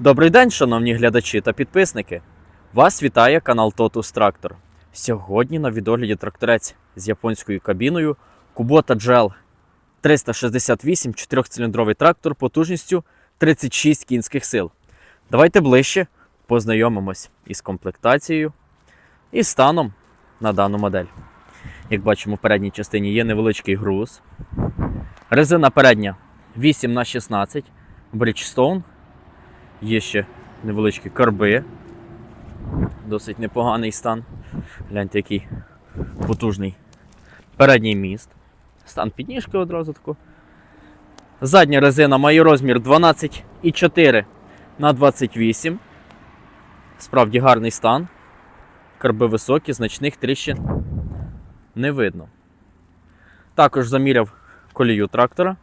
Добрий день, шановні глядачі та підписники. Вас вітає канал Totus Tractor. Сьогодні на відогляді тракторець з японською кабіною Kubota GL 368 4-циліндровий трактор потужністю 36 кінських сил. Давайте ближче познайомимось із комплектацією і станом на дану модель. Як бачимо, в передній частині є невеличкий груз. Резина передня 8х16 Bridgestone. Є ще невеличкі карби. Досить непоганий стан. Гляньте, який потужний передній міст. Стан підніжки одразу тако. Задня резина має розмір 12,4 на 28. Справді гарний стан. Карби високі, значних тріщин не видно. Також заміряв колію трактора.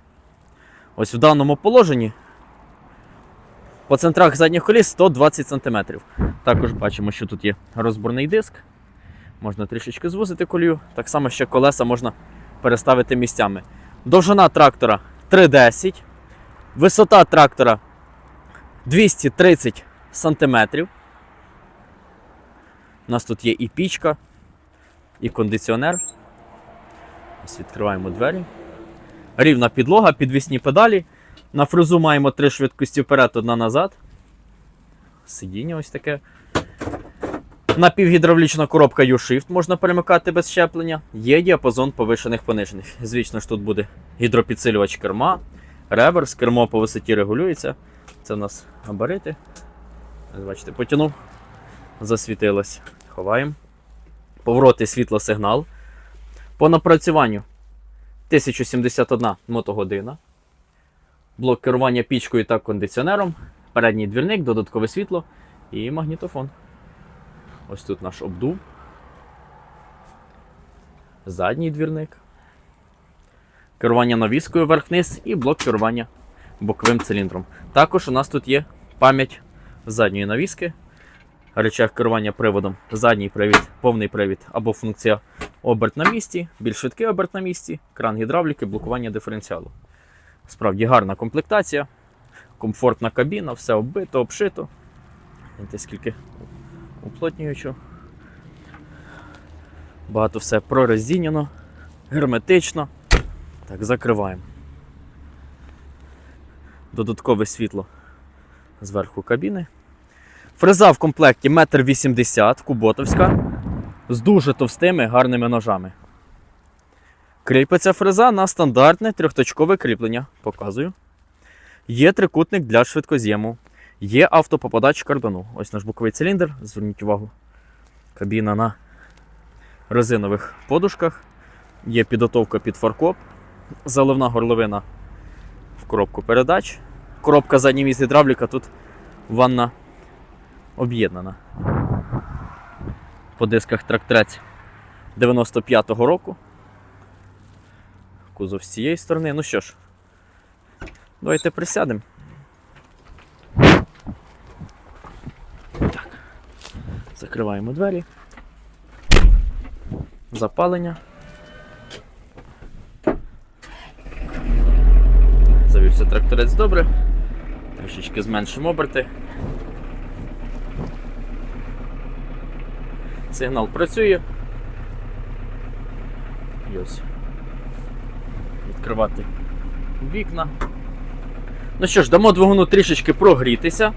Ось в даному положенні по центрах задніх коліс 120 см. Також бачимо, що тут є розборний диск. Можна трішечки звузити колію. Так само ще колеса можна переставити місцями. Довжина трактора 3,10. Висота трактора 230 см. У нас тут є і пічка, і кондиціонер. Ось відкриваємо двері. Рівна підлога, підвісні педалі. На фрезу маємо три швидкості вперед, одна назад. Сидіння ось таке. Напівгідравлічна коробка U-Shift можна перемикати без щеплення. Є діапазон повишених понижених. Звісно ж, тут буде гідропідсилювач керма, реверс, кермо по висоті регулюється. Це у нас габарити. Бачите, потягнув, засвітилось. Ховаємо. Повороти світлосигнал. По напрацюванню 1071 мотогодина. Блок керування пічкою та кондиціонером, передній двірник, додаткове світло і магнітофон. Ось тут наш обдув. Задній двірник. Керування навіскою вверх-вниз і блок керування боковим циліндром. Також у нас тут є пам'ять задньої навіски, речах керування приводом, задній привід, повний привід або функція оберт на місці, більш швидкий оберт на місці, кран гідравліки, блокування диференціалу. Справді гарна комплектація, комфортна кабіна, все оббито, обшито. Гляньте, скільки уплотнюючого. Багато все прорезінено, герметично. Так, закриваємо. Додаткове світло зверху кабіни. Фреза в комплекті 1,80 м куботовська з дуже товстими гарними ножами. Кріпиться фреза на стандартне трьохточкове кріплення. Показую. Є трикутник для швидкоз'єму. Є автопопадач кардану. Ось наш боковий циліндр. Зверніть увагу. Кабіна на резинових подушках. Є підготовка під фаркоп. Заливна горловина в коробку передач. Коробка задній міст гідравліка тут ванна об'єднана. По дисках тракторець 95-го року. Кузов з цієї сторони. Ну що ж, давайте присядемо. Так. Закриваємо двері. Запалення. Завівся тракторець добре. Трішечки зменшимо оберти. Сигнал працює. І ось відкривати вікна. Ну що ж, дамо двигуну трішечки прогрітися.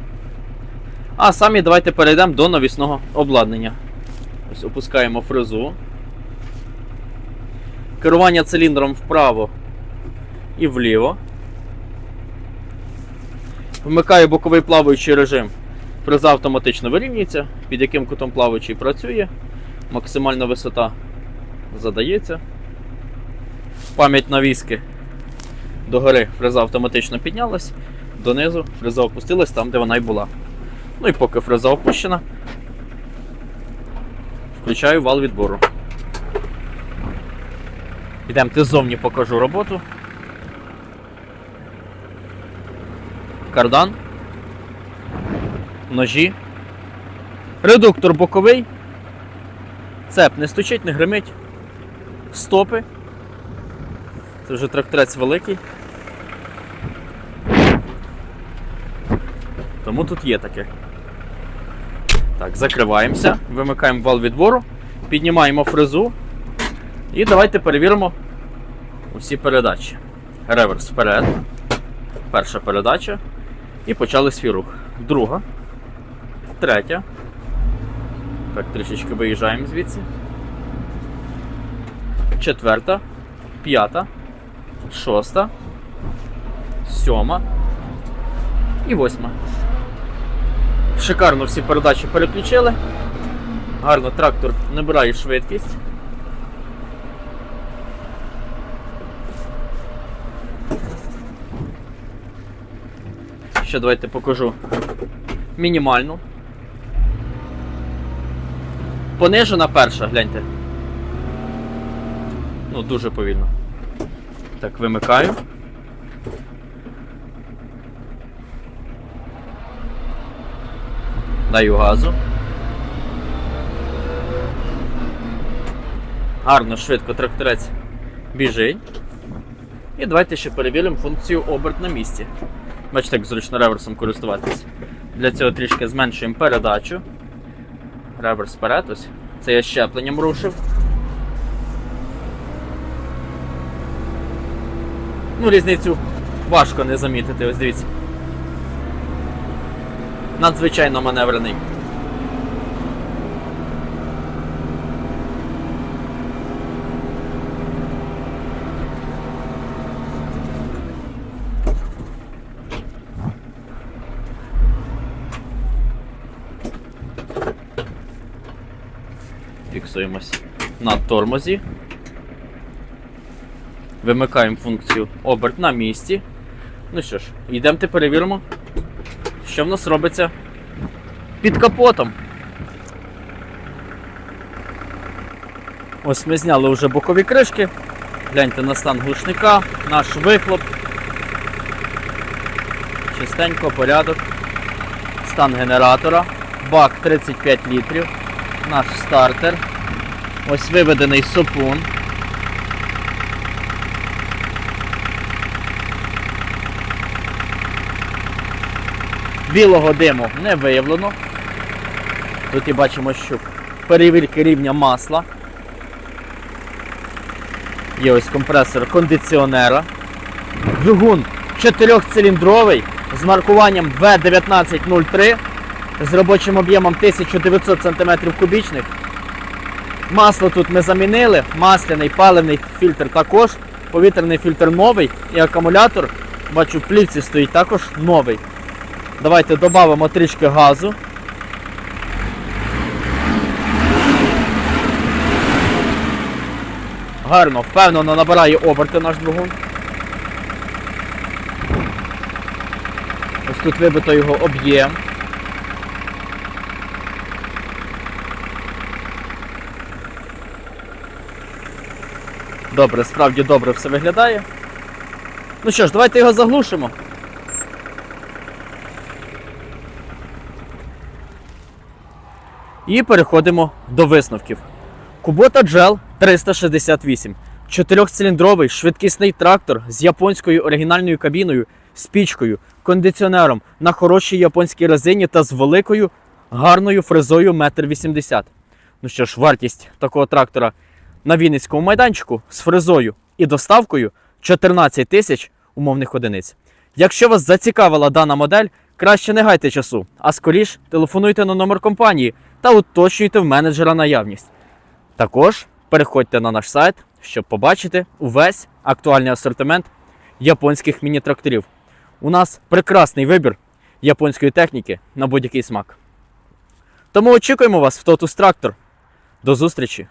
А самі давайте перейдемо до навісного обладнання. Ось опускаємо фрезу. Керування циліндром вправо і вліво. Вмикаю боковий плаваючий режим. Фреза автоматично вирівнюється, під яким кутом плаваючий працює. Максимальна висота задається. Пам'ять навіски догори фреза автоматично піднялась, донизу фреза опустилась там, де вона й була. Ну і поки фреза опущена, включаю вал відбору. Йдемте ззовні покажу роботу. Кардан. Ножі. Редуктор боковий. Цеп не стучить, не гримить. Стопи. Це вже тракторець великий. Тому тут є таке. Так, закриваємося, вимикаємо вал відбору, піднімаємо фрезу і давайте перевіримо усі передачі. Реверс вперед. Перша передача. І почали свій рух. Друга. Третя. Так, трішечки виїжджаємо звідси. Четверта. П'ята. Шоста. Сьома. І восьма. Шикарно всі передачі переключили. Гарно трактор набирає швидкість. Ще давайте покажу мінімальну. Понижена перша, гляньте. Ну, дуже повільно. Так, вимикаю. Даю газу. Гарно, швидко тракторець біжить. І давайте ще перевіримо функцію оберт на місці. Бачите, як зручно реверсом користуватись. Для цього трішки зменшуємо передачу. Реверс вперед ось. Це я щепленням рушив. Ну, різницю важко не замітити, ось дивіться. Надзвичайно маневрений. Фіксуємось на тормозі. Вимикаємо функцію оберт на місці. Ну що ж, йдемте перевіримо, що в нас робиться під капотом. Ось ми зняли вже бокові кришки. Гляньте на стан глушника, наш вихлоп. Чистенько, порядок. Стан генератора. Бак 35 літрів. Наш стартер. Ось виведений сопун. Білого диму не виявлено. Тут і бачимо, що перевірки рівня масла. Є ось компресор кондиціонера. Двигун 4-циліндровий з маркуванням V1903 з робочим об'ємом 1900 см кубічних. Масло тут ми замінили, масляний паливний фільтр також, повітряний фільтр новий і акумулятор, бачу, в плівці стоїть також новий. Давайте додамо трішки газу. Гарно, впевнено набирає оберти наш двигун. Ось тут вибито його об'єм. Добре, справді добре все виглядає. Ну що ж, давайте його заглушимо. І переходимо до висновків. Kubota Gel 368. Чотирьохциліндровий швидкісний трактор з японською оригінальною кабіною, з пічкою, кондиціонером на хорошій японській резині та з великою гарною фрезою 1,80 м. Ну що ж, вартість такого трактора на Вінницькому майданчику з фрезою і доставкою 14 тисяч умовних одиниць. Якщо вас зацікавила дана модель, краще не гайте часу, а скоріш телефонуйте на номер компанії та уточнюйте в менеджера наявність. Також переходьте на наш сайт, щоб побачити увесь актуальний асортимент японських міні-тракторів. У нас прекрасний вибір японської техніки на будь-який смак. Тому очікуємо вас в Totus Tractor. До зустрічі!